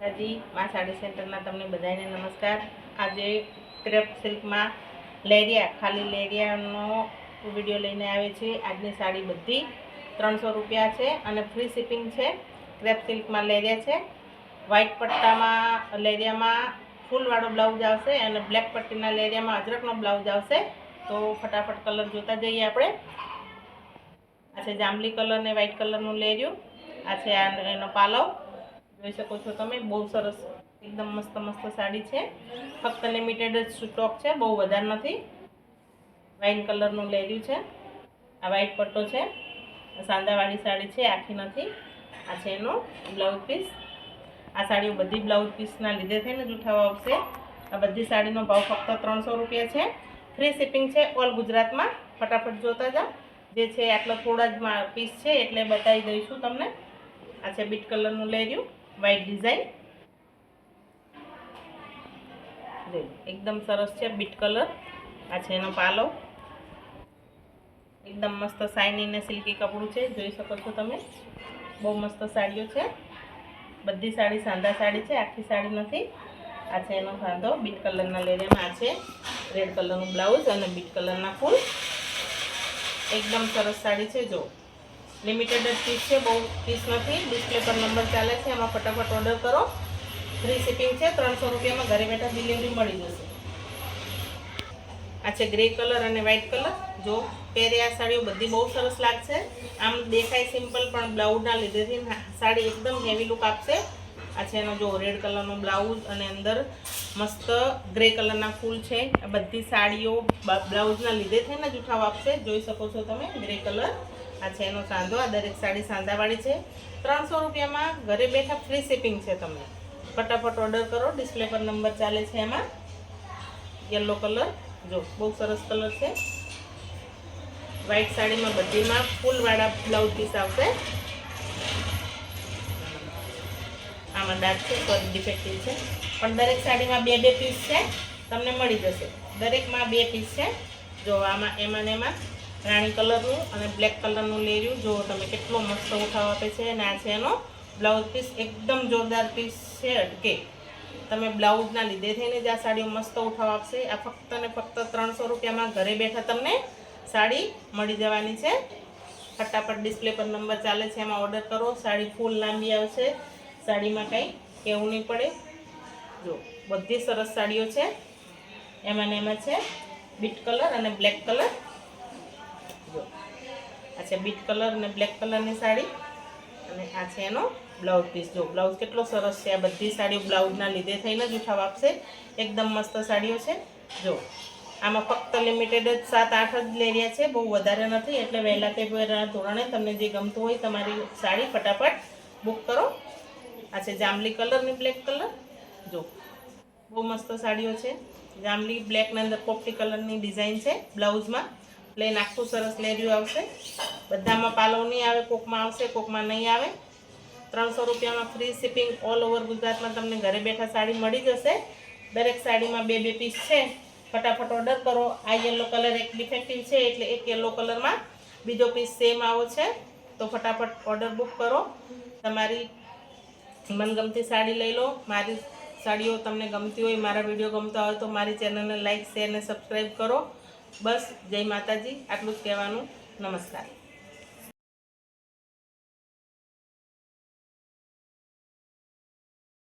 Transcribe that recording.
મા સાડી સેન્ટરના તમને બધાને નમસ્કાર. આજે ક્રેપ સિલ્કમાં લેરિયા, ખાલી લેરિયાનો વીડિયો લઈને આવે છે. આજની સાડી બધી ત્રણસો રૂપિયા છે અને ફ્રી શિપિંગ છે. ક્રેપ સિલ્કમાં લેરિયા છે. વ્હાઇટ પટ્ટામાં લેરિયામાં ફૂલવાળો બ્લાઉઝ આવશે અને બ્લેક પટ્ટીના લેરિયામાં અજરકનો બ્લાઉઝ આવશે. તો ફટાફટ કલર જોતા જઈએ આપણે. આ છે જાંબલી કલર ને વ્હાઇટ કલરનું લેરિયું. આ છે એનો પાલવ. જોઈ શકો છો તમે. બહુ સરસ, એકદમ મસ્ત મસ્ત સાડી છે. ફક્ત લિમિટેડ જ સ્ટોક છે, બહુ વધારે નથી. વાઇન કલરનું લેર્યું છે. આ વ્હાઇટ પટ્ટો છે. સાંદાવાળી સાડી છે, આખી નથી. આ છે એનો બ્લાઉઝ પીસ આ સાડીઓ બધી બ્લાઉઝ પીસના લીધે થઈને જૂઠાવા આવશે. આ બધી સાડીનો ભાવ ફક્ત ત્રણસો રૂપિયા છે. ફ્રી શિપિંગ છે ઓલ ગુજરાતમાં. ફટાફટ જોતા જાઓ. જે છે આટલા થોડા જ પીસ છે એટલે બતાવી દઈશું તમને. આ છે બીટ કલરનું લેર્યું વ્હાઇટ ડિઝાઇન એકદમ સરસ છે, બીટ કલર. આ છે એનો પાલો. એકદમ મસ્ત શાઇની ને સિલ્કી કપડું છે, જોઈ શકો છો તમે. બહુ મસ્ત સાડીઓ છે. બધી સાડી સાંધા સાડી છે, આખી સાડી નથી. આ છે એનો સાંધો, બીટ કલરના લેરિયામાં આ છે. રેડ કલરનું બ્લાઉઝ અને બીટ કલરના ફૂલ. એકદમ સરસ સાડી છે, જો. લિમિટેડ જ પીસ છે, બહુ પીસ નથી. ડિસ્પ્લે પર નંબર ચાલે છે, એમાં ફટાફટ ઓર્ડર કરો. ફ્રી શિપિંગ છે, ત્રણસો રૂપિયામાં ઘરે બેઠા ડિલિવરી મળી જશે. આ છે ગ્રે કલર અને વ્હાઇટ કલર જો પહેરે આ સાડીઓ બધી બહુ સરસ લાગશે. આમ દેખાય સિમ્પલ પણ બ્લાઉઝના લીધેથી સાડી એકદમ હેવી લુક આપશે. આ છે એનો જો રેડ કલરનો બ્લાઉઝ અને અંદર મસ્ત ગ્રે કલરના ફૂલ છે. બધી સાડીઓ બ્લાઉઝના લીધે થઈને જ ઉઠાવ આપશે. જોઈ શકો છો તમે ગ્રે કલર આ છે એનો સાંધો, આ દરેક સાડી સાંધાવાળી છે. ત્રણસો રૂપિયામાં ઘરે બેઠા ફ્રી શિપિંગ છે તમને. ફટાફટ ઓર્ડર કરો ડિસ્પ્લે પર નંબર ચાલે છે એમાં. યલો કલર જો, બહુ સરસ કલર છે. વ્હાઇટ સાડીમાં બધીમાં ફૂલવાળા બ્લાઉઝ પીસ આવશે. આમાં ડાર્ક છે સોરી ડિફેક્ટિવ છે. પણ દરેક સાડીમાં બે બે પીસ છે, તમને મળી જશે. દરેકમાં બે પીસ છે. જો આમાં, એમાં ને એમાં રાણી કલરનું અને બ્લેક કલરનું લેર્યું જો તમે કેટલો મસ્ત ઉઠાવ આપે છે. અને આ છે એનો બ્લાઉઝ પીસ. એકદમ જોરદાર પીસ છે અટકે. તમે બ્લાઉઝના લીધે થઈને જ આ સાડીઓ મસ્ત ઉઠાવ આપશે. આ ફક્ત ને ફક્ત ત્રણસો રૂપિયામાં ઘરે બેઠા તમને સાડી મળી જવાની છે. ફટાફટ ડિસ્પ્લે પર નંબર ચાલે છે. એમાં ઓર્ડર કરો. સાડી ફૂલ લાંબી આવશે. સાડીમાં કંઈ કહેવું નહીં પડે. જો બધી સરસ સાડીઓ છે. એમાં ને એમાં છે બીટ કલર અને બ્લેક કલર. છે બીટ કલર અને બ્લેક કલરની સાડી. અને આ છે એનો બ્લાઉઝ પીસ. જો બ્લાઉઝ કેટલો સરસ છે. આ બધી સાડીઓ બ્લાઉઝના લીધે થઈને જ ઉઠાવ આપશે. એકદમ મસ્ત સાડીઓ છે. જો, આમાં ફક્ત લિમિટેડ જ સાત, આઠ જ લેરિયા છે. બહુ વધારે નથી. એટલે વહેલા તે ધોરણે તમને જે ગમતું હોય તમારી સાડી ફટાફટ બુક કરો. આ છે જાંબલી કલર ને બ્લેક કલર. જો, બહુ મસ્ત સાડીઓ છે. જાંબલી બ્લેકની અંદર પોપટી કલરની ડિઝાઇન છે બ્લાઉઝમાં. પ્લેન આખું સરસ લેડ્યું આવશે. બધામાં પાલવ નહીં આવે, કોકમાં આવશે, કોકમાં નહીં આવે. ત્રણસો રૂપિયામાં ફ્રી શિપિંગ ઓલ ઓવર ગુજરાતમાં તમને ઘરે બેઠા સાડી મળી જશે. દરેક સાડીમાં બે બે પીસ છે. ફટાફટ ઓર્ડર કરો. આ યલો કલર એક ડિફેક્ટિવ છે, એટલે એક યલો કલરમાં બીજો પીસ સેમ આવો છે. તો ફટાફટ ઓર્ડર બુક કરો. તમારી મનગમતી સાડી લઈ લો. મારી સાડીઓ તમને ગમતી હોય, મારા વીડિયો ગમતા હોય તો મારી ચેનલને લાઇક શેર અને સબસ્ક્રાઈબ કરો. બસ જય માતાજી આટલું જ કહેવાનું. નમસ્કાર.